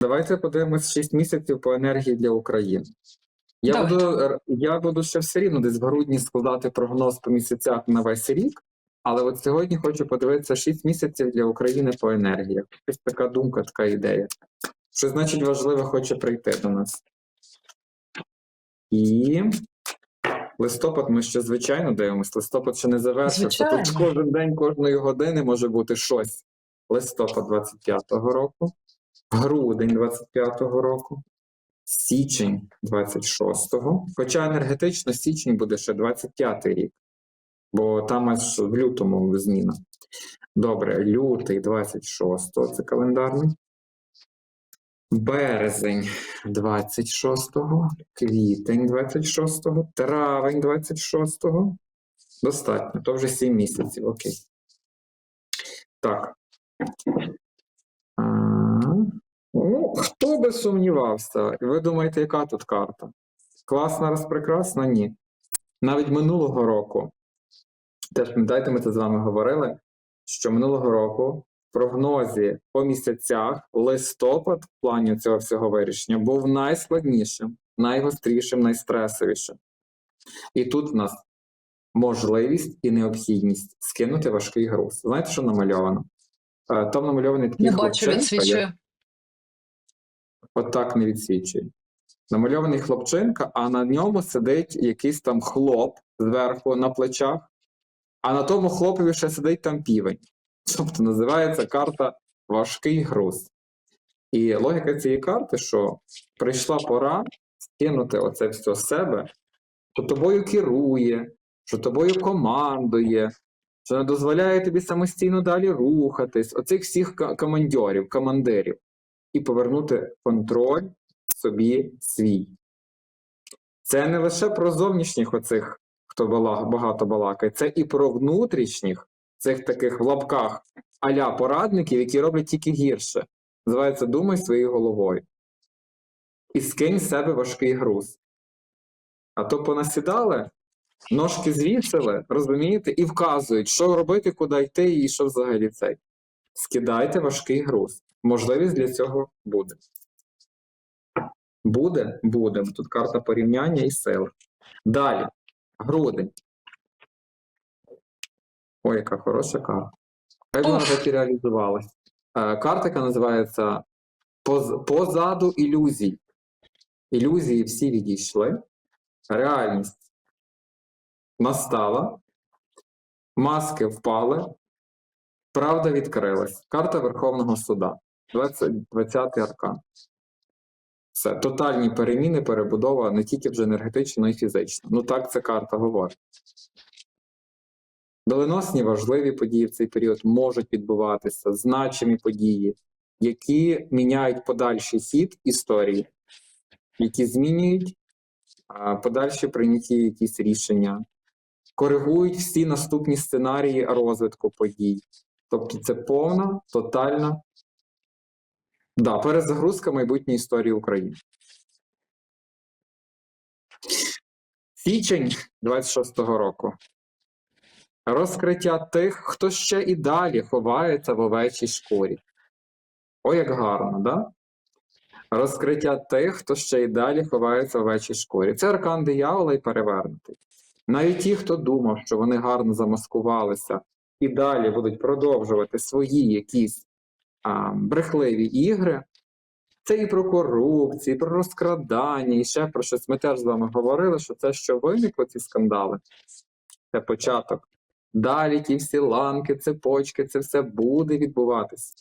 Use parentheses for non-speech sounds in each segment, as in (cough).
Давайте подивимось 6 місяців по енергії для України. Я буду, я буду ще все рівно десь в грудні складати прогноз по місяцях на весь рік, але от сьогодні хочу подивитися 6 місяців для України по енергіях. Ось така думка, така ідея. Що значить важливо хоче прийти до нас. І листопад ми ще звичайно дивимося. Листопад ще не завершився. Тут кожен день кожної години може бути щось. Листопад 25-го року, грудень 25-го року, січень 26-го. Хоча енергетично січень буде ще 25-й рік, бо там аж в лютому зміна. Добре, лютий 26-го це календарний. Березень 26-го, квітень 26-го, травень 26-го. Достатньо, то вже 7 місяців, окей. Так. Ну, хто би сумнівався? Ви думаєте, яка тут карта? Класна, розпрекрасна? Ні. Навіть минулого року, теж пам'ятаєте, ми це з вами говорили, що минулого року в прогнозі по місяцях листопад в плані цього всього вирішення був найскладнішим, найгострішим, найстресовішим. І тут в нас можливість і необхідність скинути важкий груз. Знаєте, що намальовано? Е, Там намальований такий Не бачу, відсвічує. Отак не відсвічує. Намальований хлопчинка, а на ньому сидить якийсь там хлоп зверху на плечах, а на тому хлопові ще сидить там півень. Тобто називається карта Важкий груз. І логіка цієї карти, що прийшла пора скинути оце все з себе, що тобою керує, що тобою командує, що не дозволяє тобі самостійно далі рухатись, оцих всіх командьорів, командирів і повернути контроль собі свій. Це не лише про зовнішніх оцих, хто багато балакає, це і про внутрішніх цих таких в лапках аля порадників, які роблять тільки гірше. Називається Думай своєю головою. І скинь з себе важкий груз. А то понасідали, ножки звісили, розумієте, і вказують, що робити, куди йти і що взагалі цей. Скидайте важкий груз. Можливість для цього буде. Буде? Буде. Тут карта порівняння і сили. Далі. Грудень. Ой, яка хороша карта. Хай вона так і реалізувалась. Е, Карта, яка називається Позаду ілюзій. Ілюзії всі відійшли. Реальність настала. Маски впали. Правда відкрилась. Карта Верховного Суда. 20, 20 аркан. Все. Тотальні переміни, перебудова не тільки вже енергетично, й фізично. Ну так ця карта говорить. Доленосні важливі події в цей період можуть відбуватися, значимі події, які міняють подальший хід історії, які змінюють подальші прийняті якісь рішення, коригують всі наступні сценарії розвитку подій. Тобто це повна, тотальна да, перезагрузка майбутньої історії України. Січень 26-го року. Розкриття тих, хто ще і далі ховається в овечій шкурі. О, як гарно, да? Розкриття тих, хто ще й далі ховається в овечій шкурі. Це аркан диявола і перевернутий. Навіть ті, хто думав, що вони гарно замаскувалися і далі будуть продовжувати свої якісь а, брехливі ігри. Це і про корупцію, і про розкрадання, і ще про щось. Ми теж з вами говорили, що це, що виникло, ці скандали, це початок. Далі ті всі ланки, цепочки, це все буде відбуватися.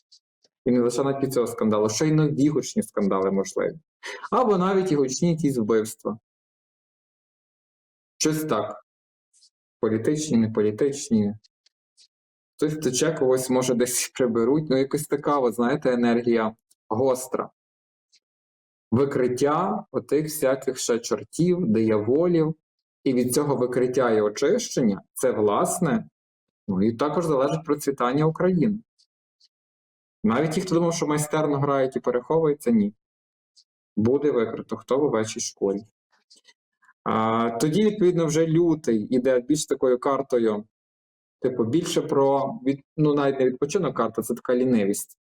І не лише навіть цього скандалу, що й нові гучні скандали можливі. Або навіть і гучні якісь вбивства. Щось так. Політичні, неполітичні. Хтось втече, когось може десь (laughs) приберуть. Ну, якось така, от, знаєте, енергія гостра. Викриття отих всяких ще чортів, дияволів, і від цього викриття і очищення це власне, ну і також залежить процвітання України. Навіть ті, хто думав, що майстерно грають і переховуються, ні. Буде викрито, хто в овечій школі. А, тоді, відповідно, вже лютий іде більш такою картою, типу, більше про від, ну, навіть не відпочинок карта, це така лінивість.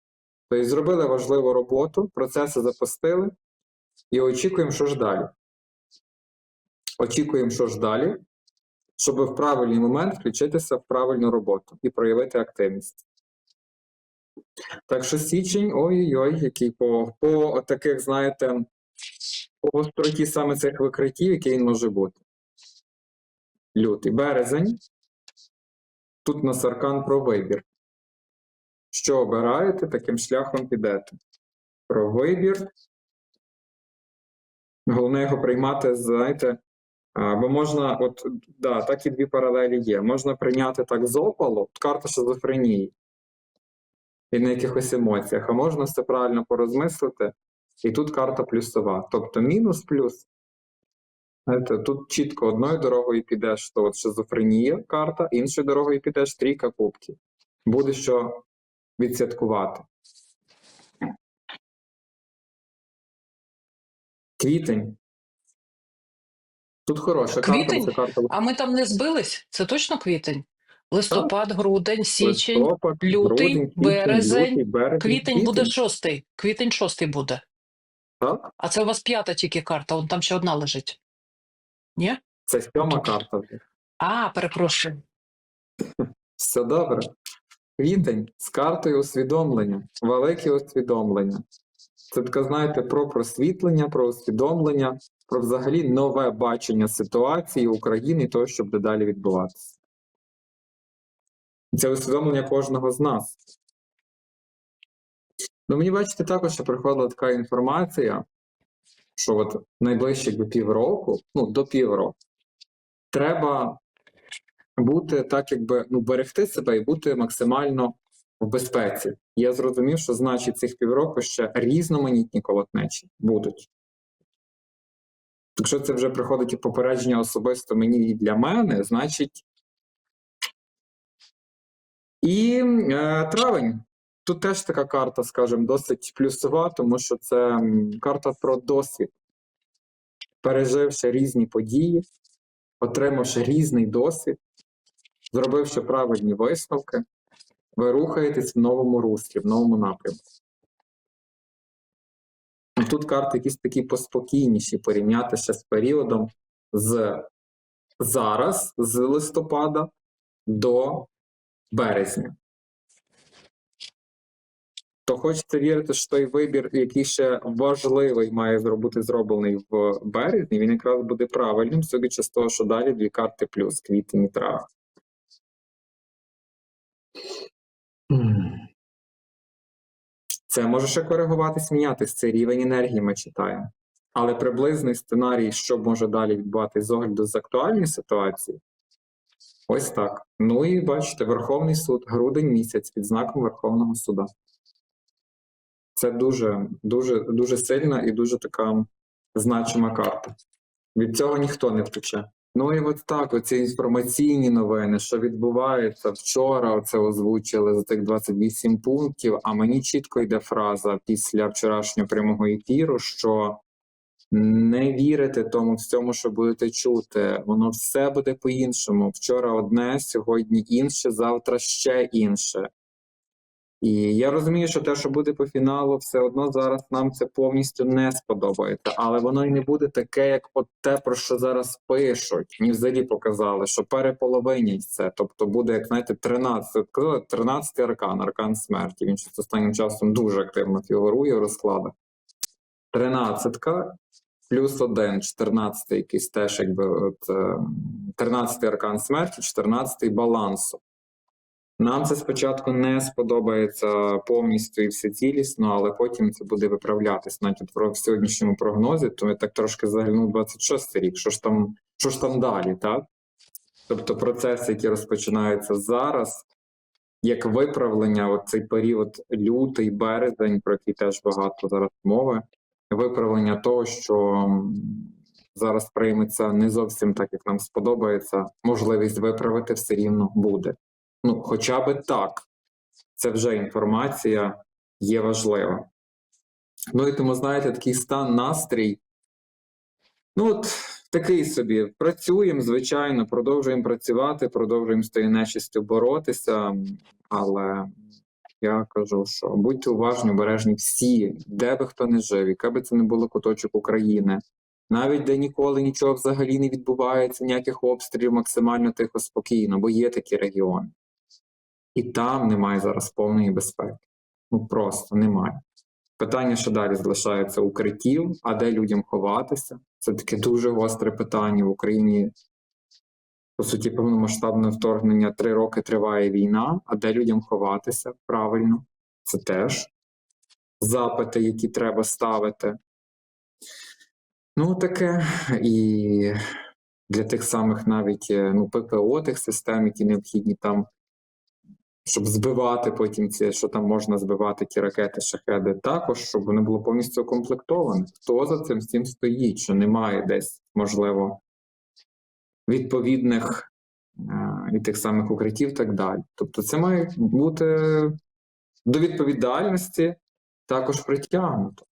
Тобто зробили важливу роботу, процеси запустили і очікуємо, що ж далі. Очікуємо, що ж далі, щоб в правильний момент включитися в правильну роботу і проявити активність. Так що січень, ой-ой-ой, який по, по таких, знаєте, по гостроті саме цих викриттів, який він може бути. Лютий березень. Тут нас аркан про вибір. Що обираєте, таким шляхом підете. Про вибір. Головне його приймати, знаєте, бо можна, от, да, так і дві паралелі є. Можна прийняти так з опалу, от карта шизофренії, і на якихось емоціях, а можна все правильно порозмислити, і тут карта плюсова. Тобто мінус плюс. Знаєте, тут чітко одною дорогою підеш, то от шизофренія карта, іншою дорогою підеш трійка кубків. Буде що відсвяткувати. Квітень. Тут хороша карта, Квітень? це карта А ми там не збились? Це точно квітень? Листопад, грудень, січень, листопад, лютий, грудень, квітень, березень, лютий, березень, квітень буде шостий. Квітень шостий буде. Так? А це у вас п'ята тільки карта, он там ще одна лежить. Ні? Це сьома карта. А, перепрошую. Все добре. Квітень з картою усвідомлення, велике усвідомлення. Це таке, знаєте, про просвітлення, про усвідомлення, про взагалі нове бачення ситуації України і того, що буде далі відбуватися. Це усвідомлення кожного з нас. Ну, мені бачите, також що приходила така інформація, що от найближче якби півроку, ну до півроку, треба бути так, якби ну, берегти себе і бути максимально в безпеці. Я зрозумів, що значить цих півроку ще різноманітні колотнечі будуть. Якщо це вже приходить і попередження особисто мені і для мене, значить. І е, травень. Тут теж така карта, скажімо, досить плюсова, тому що це карта про досвід. Переживши різні події, отримавши різний досвід, зробивши правильні висновки, ви рухаєтесь в новому руслі, в новому напрямку. Тут карти якісь такі поспокійніші порівняти ще з періодом з зараз, з листопада до березня. То хочеться вірити, що той вибір, який ще важливий має бути зроблений в березні, він якраз буде правильним, судячи з того, що далі дві карти плюс квітень і травень. Це може ще коригуватись, мінятись. Це рівень енергії ми читаємо. Але приблизний сценарій, що може далі відбуватись з огляду з актуальної ситуації, ось так. Ну і бачите, Верховний суд, грудень місяць під знаком Верховного суда. Це дуже, дуже, дуже сильна і дуже така значима карта. Від цього ніхто не втече. Ну і от так, оці інформаційні новини, що відбувається вчора, це озвучили за тих 28 пунктів. А мені чітко йде фраза після вчорашнього прямого ефіру, що не вірите тому всьому, що будете чути. Воно все буде по-іншому. Вчора одне, сьогодні інше, завтра ще інше. І я розумію, що те, що буде по фіналу, все одно зараз нам це повністю не сподобається, але воно й не буде таке, як от те, про що зараз пишуть. Мені взагалі показали, що переполовинять це. Тобто буде, як знаєте, 13, 13 аркан, аркан смерті. Він щось останнім часом дуже активно фігурує в розкладах. Тринадцятка плюс один, 14 якийсь теж, якби от, е, 13 аркан смерті, 14 балансу. Нам це спочатку не сподобається повністю і всецілісно, але потім це буде виправлятись. Навіть от в сьогоднішньому прогнозі, то я так трошки заглянув 26 рік. Що ж там, що ж там далі, так? Тобто процеси, які розпочинаються зараз, як виправлення, цей період лютий, березень, про який теж багато зараз мови, виправлення того, що зараз прийметься не зовсім так, як нам сподобається, можливість виправити все рівно буде. Ну, хоча би так. Це вже інформація є важлива. Ну і тому, знаєте, такий стан, настрій. Ну, от такий собі. Працюємо, звичайно, продовжуємо працювати, продовжуємо з тою нечистю боротися, але я кажу, що будьте уважні, обережні всі, де би хто не жив, яке би це не було куточок України, навіть де ніколи нічого взагалі не відбувається, ніяких обстрілів, максимально тихо, спокійно, бо є такі регіони. І там немає зараз повної безпеки. Ну просто немає. Питання, що далі залишається укриттів, а де людям ховатися? Це таке дуже гостре питання в Україні. По суті, повномасштабне вторгнення три роки триває війна, а де людям ховатися правильно? Це теж запити, які треба ставити. Ну, таке. І для тих самих навіть е, ну, ППО тих систем, які необхідні там, щоб збивати потім ці, що там можна збивати ті ракети, шахеди, також, щоб вони було повністю укомплектоване. Хто за цим всім стоїть, що немає десь, можливо, відповідних е, і тих самих укриттів, так далі. Тобто, це має бути до відповідальності також притягнуто.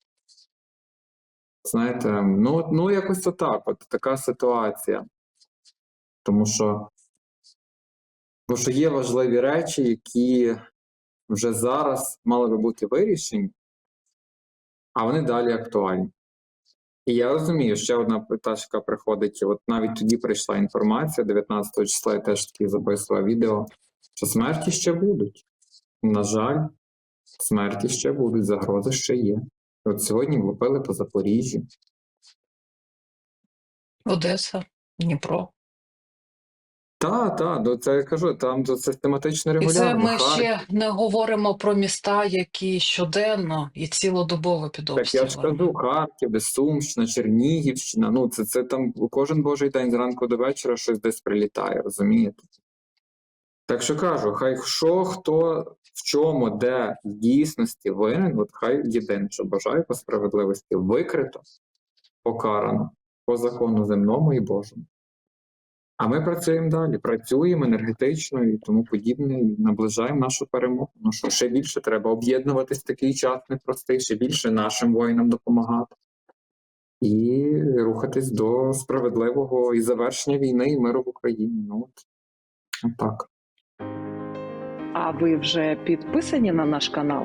Знаєте, ну, ну якось отак, от така ситуація. Тому що, тому що є важливі речі, які вже зараз мали би бути вирішені, а вони далі актуальні. І я розумію, ще одна пташка приходить, от навіть тоді прийшла інформація, 19 числа я теж таки записував відео, що смерті ще будуть. На жаль, смерті ще будуть, загрози ще є. От сьогодні влупили по Запоріжжю. Одеса, Дніпро. Та, та, до це я кажу, там то систематично І регулярно. це ми Харків. ще не говоримо про міста, які щоденно і цілодобово під Так я ж кажу, Харків, Сумщина, Чернігівщина. Ну, це, це там кожен божий день зранку до вечора щось десь прилітає, розумієте? Так що кажу, хай що, хто в чому, де в дійсності винен, от хай єдине, що бажаю по справедливості, викрито, покарано по закону земному і Божому. А ми працюємо далі, працюємо енергетично і тому подібне, і наближаємо нашу перемогу. Ну що ще більше треба об'єднуватись в такий час непростий, ще більше нашим воїнам допомагати і рухатись до справедливого і завершення війни і миру в Україні. Ну от, от так. А ви вже підписані на наш канал?